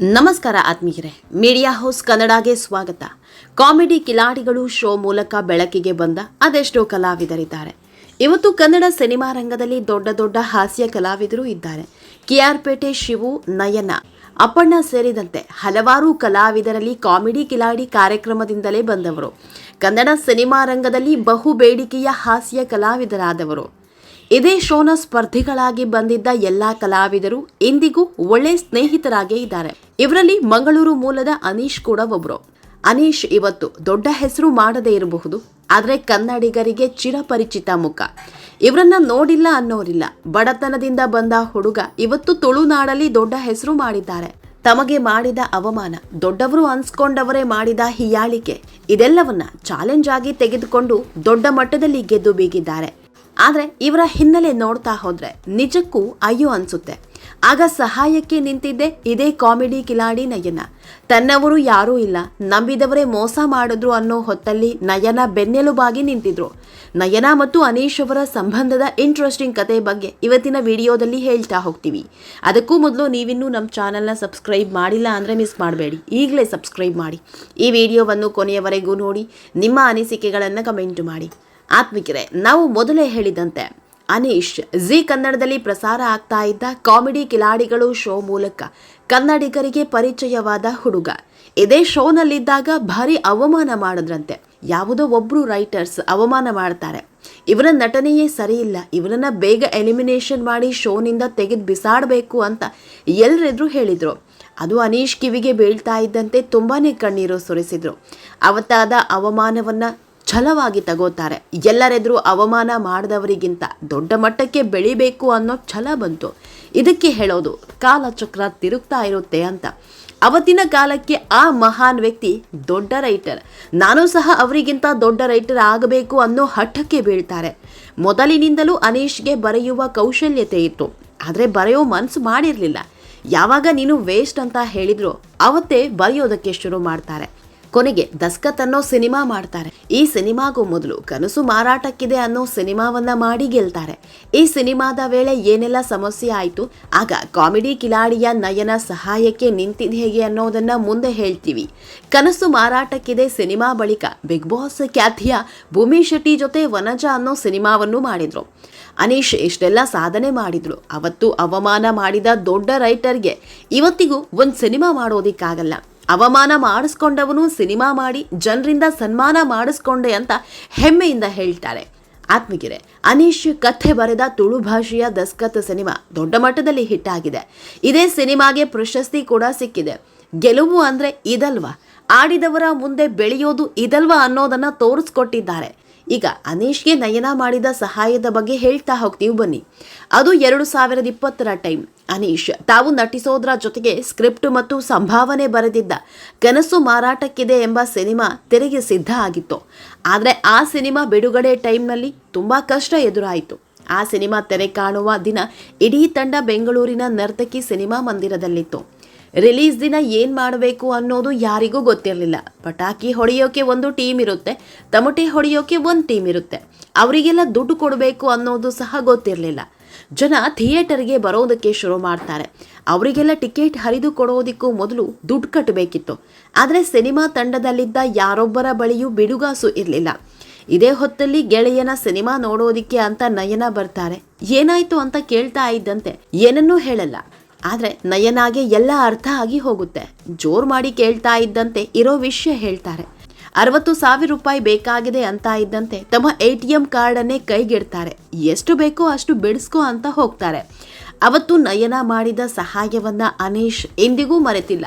ನಮಸ್ಕಾರ ಆತ್ಮೀಯರೇ. Media house ಕನ್ನಡಗೆ ಸ್ವಾಗತ. ಕಾಮಿಡಿ ಕಿಲಾಡಿಗಳು ಶೋ ಮೂಲಕ ಬೆಳಕಿಗೆ ಬಂದ ಅದೆಷ್ಟೋ ಕಲಾವಿದರಿದ್ದಾರೆ. ಇವತ್ತು ಕನ್ನಡ ಸಿನಿಮಾ ರಂಗದಲ್ಲಿ ದೊಡ್ಡ ದೊಡ್ಡ ಹಾಸ್ಯ ಕಲಾವಿದರು ಇದ್ದಾರೆ. ಕೆಆರ್ಪೇಟೆ ಶಿವು, ನಯನ, ಅಪ್ಪಣ್ಣ ಸೇರಿದಂತೆ ಹಲವಾರು ಕಲಾವಿದರಲ್ಲಿ ಕಾಮಿಡಿ ಕಿಲಾಡಿ ಕಾರ್ಯಕ್ರಮದಿಂದಲೇ ಬಂದವರು. ಕನ್ನಡ ಸಿನಿಮಾ ರಂಗದಲ್ಲಿ ಬಹು ಬೇಡಿಕೆಯ ಹಾಸ್ಯ ಕಲಾವಿದರಾದವರು. ಇದೇ ಶೋನ ಸ್ಪರ್ಧಿಗಳಾಗಿ ಬಂದಿದ್ದ ಎಲ್ಲಾ ಕಲಾವಿದರು ಇಂದಿಗೂ ಒಳ್ಳೆ ಸ್ನೇಹಿತರಾಗೇ ಇದ್ದಾರೆ. ಇವರಲ್ಲಿ ಮಂಗಳೂರು ಮೂಲದ ಅನೀಶ್ ಕೂಡ ಒಬ್ರು. ಅನೀಶ್ ಇವತ್ತು ದೊಡ್ಡ ಹೆಸರು ಮಾಡದೇ ಇರಬಹುದು, ಆದರೆ ಕನ್ನಡಿಗರಿಗೆ ಚಿರಪರಿಚಿತ ಮುಖ. ಇವರನ್ನ ನೋಡಿಲ್ಲ ಅನ್ನೋರಿಲ್ಲ. ಬಡತನದಿಂದ ಬಂದ ಹುಡುಗ ಇವತ್ತು ತುಳುನಾಡಲ್ಲಿ ದೊಡ್ಡ ಹೆಸರು ಮಾಡಿದ್ದಾರೆ. ತಮಗೆ ಮಾಡಿದ ಅವಮಾನ, ದೊಡ್ಡವರು ಅನ್ಸ್ಕೊಂಡವರೇ ಮಾಡಿದ ಹಿಯಾಳಿಕೆ, ಇದೆಲ್ಲವನ್ನ ಚಾಲೆಂಜ್ ಆಗಿ ತೆಗೆದುಕೊಂಡು ದೊಡ್ಡ ಮಟ್ಟದಲ್ಲಿ ಗೆದ್ದು ಬೀಗಿದ್ದಾರೆ. ಆದರೆ ಇವರ ಹಿನ್ನೆಲೆ ನೋಡ್ತಾ ಹೋದರೆ ನಿಜಕ್ಕೂ ಅಯ್ಯೋ ಅನ್ಸುತ್ತೆ. ಆಗ ಸಹಾಯಕ್ಕೆ ನಿಂತಿದ್ದೆ ಇದೇ ಕಾಮಿಡಿ ಕಿಲಾಡಿ ನಯನ. ತನ್ನವರು ಯಾರೂ ಇಲ್ಲ. ನಂಬಿದವರೇ ಮೋಸ ಮಾಡಿದ್ರು ಅನ್ನೋ ಹೊತ್ತಲ್ಲಿ ನಯನ ಬೆನ್ನೆಲುಬಾಗಿ ನಿಂತಿದ್ರು. ನಯನ ಮತ್ತು ಅನೀಶ್ ಅವರ ಸಂಬಂಧದ ಇಂಟ್ರೆಸ್ಟಿಂಗ್ ಕತೆ ಬಗ್ಗೆ ಇವತ್ತಿನ ವಿಡಿಯೋದಲ್ಲಿ ಹೇಳ್ತಾ ಹೋಗ್ತೀವಿ. ಅದಕ್ಕೂ ಮೊದಲು ನೀವಿನ್ನೂ ನಮ್ಮ ಚಾನಲ್ನ ಸಬ್ಸ್ಕ್ರೈಬ್ ಮಾಡಿಲ್ಲ ಅಂದರೆ ಮಿಸ್ ಮಾಡಬೇಡಿ. ಈಗಲೇ ಸಬ್ಸ್ಕ್ರೈಬ್ ಮಾಡಿ. ಈ ವಿಡಿಯೋವನ್ನು ಕೊನೆಯವರೆಗೂ ನೋಡಿ. ನಿಮ್ಮ ಅನಿಸಿಕೆಗಳನ್ನು ಕಮೆಂಟ್ ಮಾಡಿ. ಆತ್ಮಿಕರೇ, ನಾವು ಮೊದಲೇ ಹೇಳಿದಂತೆ, ಅನೀಶ್, ಜಿ ಕನ್ನಡದಲ್ಲಿ ಪ್ರಸಾರ ಆಗ್ತಾ ಇದ್ದ ಕಾಮಿಡಿ ಕಿಲಾಡಿಗಳು ಶೋ ಮೂಲಕ ಕನ್ನಡಿಗರಿಗೆ ಪರಿಚಯವಾದ ಹುಡುಗ. ಇದೇ ಶೋನಲ್ಲಿದ್ದಾಗ ಭಾರಿ ಅವಮಾನ ಮಾಡಿದ್ರಂತೆ. ಯಾವುದೋ ಒಬ್ರು ರೈಟರ್ಸ್ ಅವಮಾನ ಮಾಡ್ತಾರೆ. ಇವರ ನಟನೆಯೇ ಸರಿಯಿಲ್ಲ. ಇವರನ್ನ ಬೇಗ ಎಲಿಮಿನೇಷನ್ ಮಾಡಿ ಶೋನಿಂದ ತೆಗೆದು ಬಿಸಾಡಬೇಕು ಅಂತ ಎಲ್ಲರೆದ್ರು ಹೇಳಿದ್ರು. ಅದು ಅನೀಶ್ ಕಿವಿಗೆ ಬೀಳ್ತಾ ಇದ್ದಂತೆ ತುಂಬಾನೇ ಕಣ್ಣೀರು ಸುರಿಸಿದ್ರು. ಅವತ್ತಾದ ಅವಮಾನವನ್ನ ಛಲವಾಗಿ ತಗೋತಾರೆ. ಎಲ್ಲರೆದುರು ಅವಮಾನ ಮಾಡಿದವರಿಗಿಂತ ದೊಡ್ಡ ಮಟ್ಟಕ್ಕೆ ಬೆಳಿಬೇಕು ಅನ್ನೋ ಛಲ ಬಂತು. ಇದಕ್ಕೆ ಹೇಳೋದು ಕಾಲಚಕ್ರ ತಿರುಗ್ತಾ ಇರುತ್ತೆ ಅಂತ. ಅವತ್ತಿನ ಕಾಲಕ್ಕೆ ಆ ಮಹಾನ್ ವ್ಯಕ್ತಿ ದೊಡ್ಡ ರೈಟರ್. ನಾನು ಸಹ ಅವರಿಗಿಂತ ದೊಡ್ಡ ರೈಟರ್ ಆಗಬೇಕು ಅನ್ನೋ ಹಠಕ್ಕೆ ಬೀಳ್ತಾರೆ. ಮೊದಲಿನಿಂದಲೂ ಅನೀಶ್ಗೆ ಬರೆಯುವ ಕೌಶಲ್ಯತೆ ಇತ್ತು. ಆದರೆ ಬರೆಯೋ ಮನಸ್ಸು ಮಾಡಿರಲಿಲ್ಲ. ಯಾವಾಗ ನೀನು ವೇಸ್ಟ್ ಅಂತ ಹೇಳಿದ್ರು ಅವತ್ತೇ ಬರೆಯೋದಕ್ಕೆ ಶುರು ಮಾಡ್ತಾರೆ. ಕೊನೆಗೆ ದಸ್ಕತ್ ಅನ್ನೋ ಸಿನಿಮಾ ಮಾಡ್ತಾರೆ. ಈ ಸಿನಿಮಾಗೂ ಮೊದಲು ಕನಸು ಮಾರಾಟಕ್ಕಿದೆ ಅನ್ನೋ ಸಿನಿಮಾವನ್ನ ಮಾಡಿ ಗೆಲ್ತಾರೆ. ಈ ಸಿನಿಮಾದ ವೇಳೆ ಏನೆಲ್ಲ ಸಮಸ್ಯೆ ಆಯಿತು? ಆಗ ಕಾಮಿಡಿ ಕಿಲಾಡಿಯ ನಯನ ಸಹಾಯಕ್ಕೆ ನಿಂತಿದ್ ಹೇಗೆ ಅನ್ನೋದನ್ನ ಮುಂದೆ ಹೇಳ್ತೀವಿ. ಕನಸು ಮಾರಾಟಕ್ಕಿದೆ ಸಿನಿಮಾ ಬಳಿಕ ಬಿಗ್ ಬಾಸ್ ಖ್ಯಾತಿಯ ಭೂಮಿ ಶೆಟ್ಟಿ ಜೊತೆ ವನಜ ಅನ್ನೋ ಸಿನಿಮಾವನ್ನು ಮಾಡಿದ್ರು. ಅನೀಶ್ ಇಷ್ಟೆಲ್ಲ ಸಾಧನೆ ಮಾಡಿದ್ರು. ಅವತ್ತು ಅವಮಾನ ಮಾಡಿದ ದೊಡ್ಡ ರೈಟರ್ಗೆ ಇವತ್ತಿಗೂ ಒಂದು ಸಿನಿಮಾ ಮಾಡೋದಿಕ್ಕಾಗಲ್ಲ. ಅವಮಾನ ಮಾಡಿಸ್ಕೊಂಡವನು ಸಿನಿಮಾ ಮಾಡಿ, ಜನರಿಂದ ಸನ್ಮಾನ ಮಾಡಿಸ್ಕೊಂಡೆ ಅಂತ ಹೆಮ್ಮೆಯಿಂದ ಹೇಳ್ತಾರೆ. ಆತ್ಮಗಿರೆ ಅನೀಶ್ ಕಥೆ ಬರೆದ ತುಳು ಭಾಷೆಯ ದಸ್ಕತ್ ಸಿನಿಮಾ ದೊಡ್ಡ ಮಟ್ಟದಲ್ಲಿ ಹಿಟ್ ಆಗಿದೆ. ಇದೇ ಸಿನಿಮಾಗೆ ಪ್ರಶಸ್ತಿ ಕೂಡ ಸಿಕ್ಕಿದೆ. ಗೆಲುವು ಅಂದ್ರೆ ಇದಲ್ವಾ? ಆಡಿದವರ ಮುಂದೆ ಬೆಳೆಯೋದು ಇದಲ್ವಾ ಅನ್ನೋದನ್ನ ತೋರಿಸ್ಕೊಟ್ಟಿದ್ದಾರೆ. ಈಗ ಅನೀಶ್ಗೆ ನಯನ ಮಾಡಿದ ಸಹಾಯದ ಬಗ್ಗೆ ಹೇಳ್ತಾ ಹೋಗ್ತೀವಿ ಬನ್ನಿ. ಅದು ಎರಡು ಸಾವಿರದ ಇಪ್ಪತ್ತರ ಟೈಮ್. ಅನೀಶ್ ತಾವು ನಟಿಸೋದ್ರ ಜೊತೆಗೆ ಸ್ಕ್ರಿಪ್ಟ್ ಮತ್ತು ಸಂಭಾವನೆ ಬರೆದಿದ್ದ ಕನಸು ಮಾರಾಟಕ್ಕಿದೆ ಎಂಬ ಸಿನಿಮಾ ತೆರೆಗೆ ಸಿದ್ಧ ಆಗಿತ್ತು. ಆದರೆ ಆ ಸಿನಿಮಾ ಬಿಡುಗಡೆ ಟೈಮ್ನಲ್ಲಿ ತುಂಬ ಕಷ್ಟ ಎದುರಾಯಿತು. ಆ ಸಿನಿಮಾ ತೆರೆ ಕಾಣುವ ದಿನ ಇಡೀ ತಂಡ ಬೆಂಗಳೂರಿನ ನರ್ತಕಿ ಸಿನಿಮಾ ಮಂದಿರದಲ್ಲಿತ್ತು. ರಿಲೀಸ್ ದಿನ ಏನು ಮಾಡಬೇಕು ಅನ್ನೋದು ಯಾರಿಗೂ ಗೊತ್ತಿರಲಿಲ್ಲ. ಪಟಾಕಿ ಹೊಡೆಯೋಕೆ ಒಂದು ಟೀಮ್ ಇರುತ್ತೆ, ತಮಟೆ ಹೊಡೆಯೋಕೆ ಒಂದು ಟೀಮ್ ಇರುತ್ತೆ. ಅವರಿಗೆಲ್ಲ ದುಡ್ಡು ಕೊಡಬೇಕು ಅನ್ನೋದು ಸಹ ಗೊತ್ತಿರಲಿಲ್ಲ. ಜನ ಥಿಯೇಟರ್ಗೆ ಬರೋದಕ್ಕೆ ಶುರು ಮಾಡ್ತಾರೆ. ಅವರಿಗೆಲ್ಲ ಟಿಕೆಟ್ ಹರಿದು ಕೊಡೋದಕ್ಕೂ ಮೊದಲು ದುಡ್ಡು ಕಟ್ಟಬೇಕಿತ್ತು ಆದರೆ ಸಿನಿಮಾ ತಂಡದಲ್ಲಿದ್ದ ಯಾರೊಬ್ಬರ ಬಳಿಯೂ ಬಿಡುಗಾಸು ಇರಲಿಲ್ಲ. ಇದೇ ಹೊತ್ತಲ್ಲಿ ಗೆಳೆಯನ ಸಿನಿಮಾ ನೋಡೋದಿಕ್ಕೆ ಅಂತ ನಯನ ಬರ್ತಾರೆ. ಏನಾಯ್ತು ಅಂತ ಕೇಳ್ತಾ ಇದ್ದಂತೆ ಏನನ್ನೂ ಹೇಳಲ್ಲ. ಆದರೆ ನಯನಾಗೆ ಎಲ್ಲ ಅರ್ಥ ಆಗಿ ಹೋಗುತ್ತೆ. ಜೋರು ಮಾಡಿ ಕೇಳ್ತಾ ಇದ್ದಂತೆ ಇರೋ ವಿಷಯ ಹೇಳ್ತಾರೆ. ಅರವತ್ತು ಸಾವಿರ ರೂಪಾಯಿ ಬೇಕಾಗಿದೆ ಅಂತ ಇದ್ದಂತೆ ತಮ್ಮ ಎ ಟಿ ಎಂ ಕಾರ್ಡನ್ನೇ ಕೈಗಿಡ್ತಾರೆ. ಎಷ್ಟು ಬೇಕೋ ಅಷ್ಟು ಬಿಡಿಸ್ಕೋ ಅಂತ ಹೋಗ್ತಾರೆ. ಅವತ್ತು ನಯನ ಮಾಡಿದ ಸಹಾಯವನ್ನ ಅನೀಶ್ ಎಂದಿಗೂ ಮರೆತಿಲ್ಲ.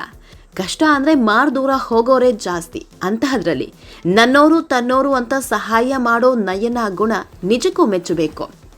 ಕಷ್ಟ ಅಂದರೆ ಮಾರ್ ದೂರ ಹೋಗೋರೇ ಜಾಸ್ತಿ. ಅಂತಹದ್ರಲ್ಲಿ ನನ್ನೋರು ತನ್ನೋರು ಅಂತ ಸಹಾಯ ಮಾಡೋ ನಯನ ಗುಣ ನಿಜಕ್ಕೂ ಮೆಚ್ಚಬೇಕು.